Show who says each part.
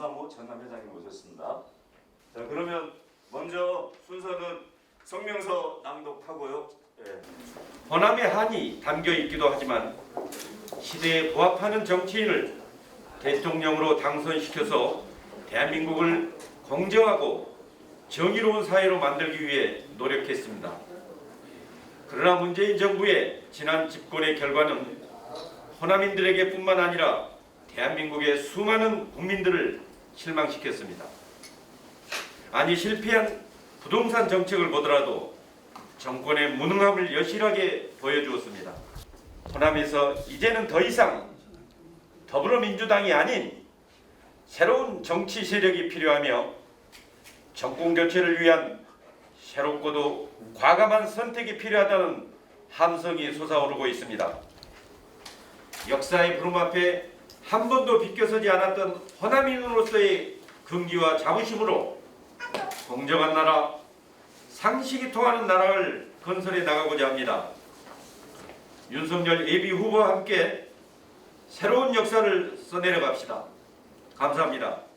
Speaker 1: 윤상호 전남 회장님 모셨습니다. 자 그러면 먼저 순서는 성명서 낭독하고요. 예.
Speaker 2: 호남의 한이 담겨 있기도 하지만 시대에 부합하는 정치인을 대통령으로 당선시켜서 대한민국을 공정하고 정의로운 사회로 만들기 위해 노력했습니다. 그러나 문재인 정부의 지난 집권의 결과는 호남인들에게 뿐만 아니라 대한민국의 수많은 국민들을 실망시켰습니다. 아니 실패한 부동산 정책을 보더라도 정권의 무능함을 여실하게 보여주었습니다. 호남에서 이제는 더 이상 더불어민주당이 아닌 새로운 정치 세력이 필요하며 정권 교체를 위한 새롭고도 과감한 선택이 필요하다는 함성이 솟아오르고 있습니다. 역사의 부름 앞에 한 번도 비껴서지 않았던 호남인으로서의 긍기와 자부심으로 공정한 나라, 상식이 통하는 나라를 건설해 나가고자 합니다. 윤석열 예비 후보와 함께 새로운 역사를 써내려 갑시다. 감사합니다.